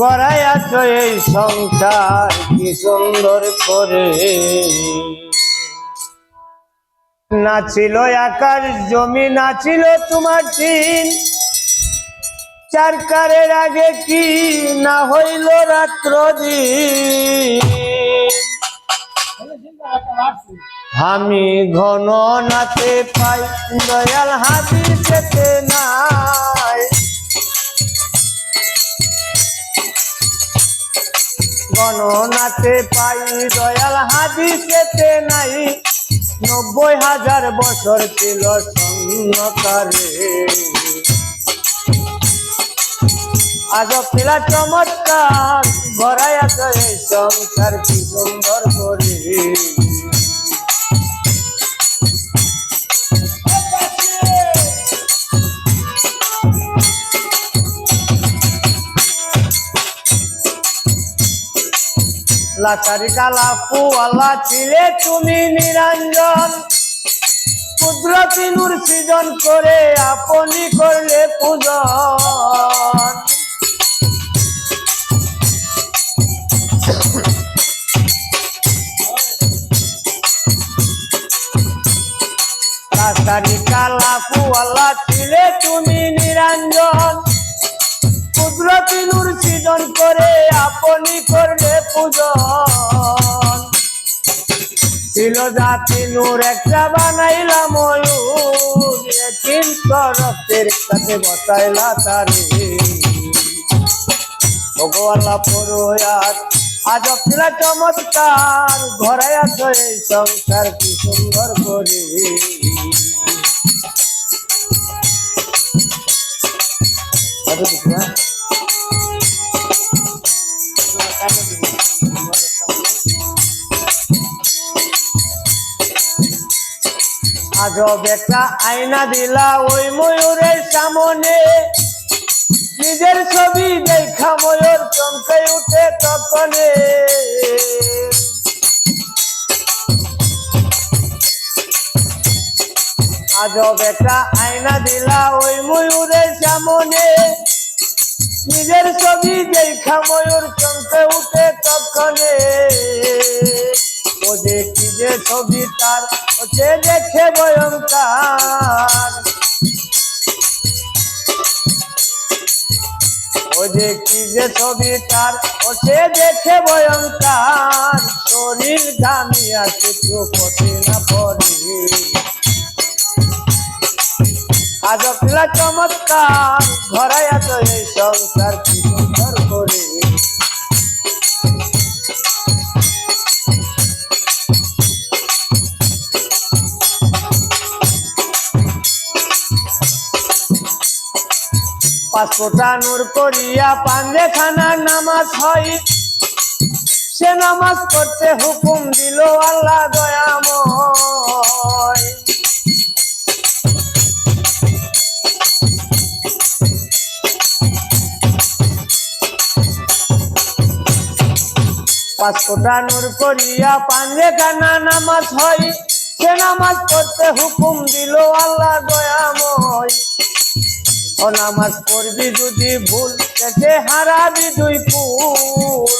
গড়াই আছো এই সংসার, কি সুন্দর করে। নাছিল আকার, জমি নাছিল তোমার দিন। চারকারের আগে কি না হইল রাত্র দিন আমি ঘন নাতে পাই, দয়াল হাতি যেতে নাই। গণনাতে পাই, দয়াল হাদি যেতে নাই। নব্বই হাজার বছর ছিল সন্ন্যকারে আজ পিলা চমৎকার ভরাই আছে সংসার কি সুন্দর করে। লাচারি কালা পুয়ালা ছিলে তুমি নিরঞ্জন। কুদরতি নূর সৃজন করে আপনি করলে পূজন। লাচারি কালা পুয়ালা ছিলে তুমি নিরঞ্জন। কুদরতি নূর সৃজন করে আপনি করলে পূজন। ছিল জাতি নূর একটা বানাইলা ময়ূর। কিন্তু রক্তের কাছে বসাইলা তারে। ভগবালা পড়োয়ার আজ অপিলা চমৎকার। ঘরে আছো এই সংসার কি সুন্দর করে। কত দিচ্ছি আজব একটা আয়না দিলা ওই ময়ূরের সামনে। নিজের ছবি দেখা ময়ূর চমকে উঠে তখনে। আজব একটা আয়না দিলা ওই ময়ূরের সামনে। নিজের ছবি দেখা ময়ূর চমকে উঠে তখনে। ও যে যে ছবি তার, ও সে দেখে ভয়ঙ্কার। ও যে যে ছবি তার, ও সে দেখে ভয়ঙ্কার। শরীর দামিয়া কিছু পথে না পড়ে। আজ পিলা চমৎকার। ঘরাই আছো এই সংসার কি পাঁচফোটা নূর করিয়া পাঞ্জে খানার নামাজ হয়। সে নামাজ করতে হুকুম দিল আল্লাহ দয়াময়। পাঁচফোটা নূর করিয়া পাঞ্জে খানা নামাজ হয়। সে নামাজ করতে হুকুম দিল আল্লাহ দয়াময়। ও নামাজ পড়বি যদি ভুল থেকে হারাবি দুই ফুল।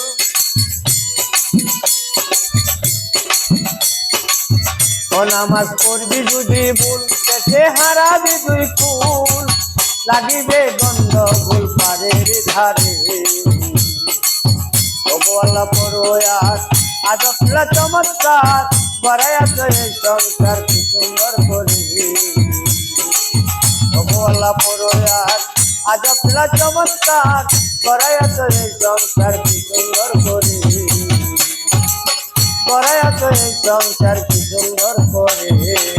ও নামাজ পড়বি যদি ভুল থেকে হারাবি দুই ফুল। লাগিবে গন্ধ ভুল পারের ধারে ভগবাল্লা পড়োয়ার আজ পিলা চমৎকার বড়াই আছে সংসার কি সুন্দর করে। পড়োয়ার আজ পিলা চমৎকার করায়া এই সংসার কি সুন্দর করে। করায়া এই সংসার কি সুন্দর করে।